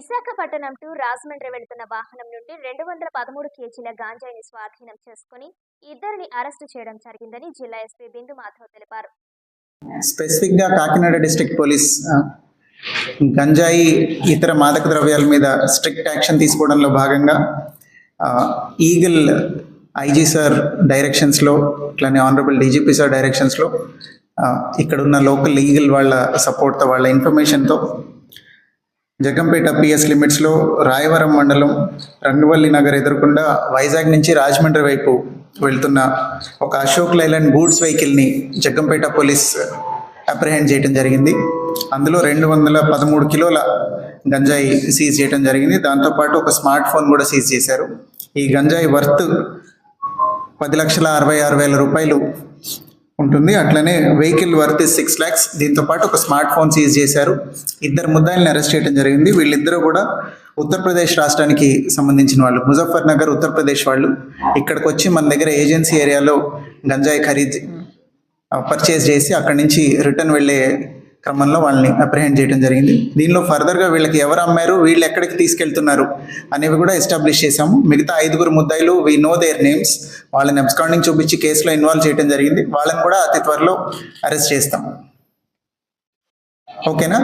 Visakhapatnam to Rajahmundry వెళ్తున్న వాహనం నుండి రెండు వందల పదమూడు కేజీల గాంజాయిని స్వాధీనం చేసుకుని ఇద్దరిని అరెస్టు చేయడం జరిగిందని జిల్లా ఎస్పీ బిందు మాధవ్ తెలిపారు. స్పెసిఫిక్గా కాకినాడ డిస్ట్రిక్ట్ పోలీస్ గంజాయి ఇతర మాదక ద్రవ్యాల మీద స్ట్రిక్ట్ యాక్షన్ తీసుకోవడంలో భాగంగా ఆ, ఈగల్ ఐజీ సార్ డైరెక్షన్స్లో అట్లానే ఆనరబుల్ డీజీపీ సార్ డైరెక్షన్స్లో లో ఇక్కడ ఉన్న లోకల్ ఈగల్ వాళ్ళ సపోర్ట్తో వాళ్ళ ఇన్ఫర్మేషన్తో జగంపేట పిఎస్ లిమిట్స్లో రాయవరం మండలం రంగవల్లి నగర్ ఎదురకుండా వైజాగ్ నుంచి రాజమండ్రి వైపు వెళ్తున్న ఒక అశోక్ లైలాండ్ గూడ్స్ వెహికల్ని జగ్గంపేట పోలీస్ అప్రిహెండ్ చేయడం జరిగింది. అందులో రెండు వందల పదమూడు కిలోల గంజాయి సీజ్ చేయడం జరిగింది. దాంతోపాటు ఒక స్మార్ట్ ఫోన్ కూడా సీజ్ చేశారు. ఈ గంజాయి వర్త్ పది లక్షల అరవై ఆరు వేల రూపాయలు ఉంటుంది. అట్లనే వెహికల్ వర్త్ సిక్స్ ల్యాక్స్ దీంతో పాటు ఒక స్మార్ట్ ఫోన్ సీజ్ చేశారు. ఇద్దరు ముద్దాయిల్ని అరెస్ట్ చేయడం జరిగింది. వీళ్ళిద్దరూ కూడా ఉత్తరప్రదేశ్ రాష్ట్రానికి సంబంధించిన వాళ్ళు. ముజఫర్ నగర్ ఉత్తరప్రదేశ్ వాళ్ళు. ఇక్కడికి వచ్చి మన దగ్గర ఏజెన్సీ ఏరియాలో గంజాయి ఖరీదు పర్చేస్ చేసి అక్కడి నుంచి రిటర్న్ వెళ్ళే క్రమంలో వాళ్ళని అప్రిహెండ్ చేయడం జరిగింది. దీనిలో ఫర్దర్గా వీళ్ళకి ఎవరు అమ్మారు వీళ్ళు ఎక్కడికి తీసుకెళ్తున్నారు అనేవి కూడా ఎస్టాబ్లిష్ చేశాము. మిగతా ఐదుగురు ముద్దాయిలు వీ నో దేర్ నేమ్స్ వాళ్ళని అబ్స్కాండింగ్ చూపించి కేసులో ఇన్వాల్వ్ చేయడం జరిగింది. వాళ్ళని కూడా అతి త్వరలో అరెస్ట్ చేస్తాం ఓకేనా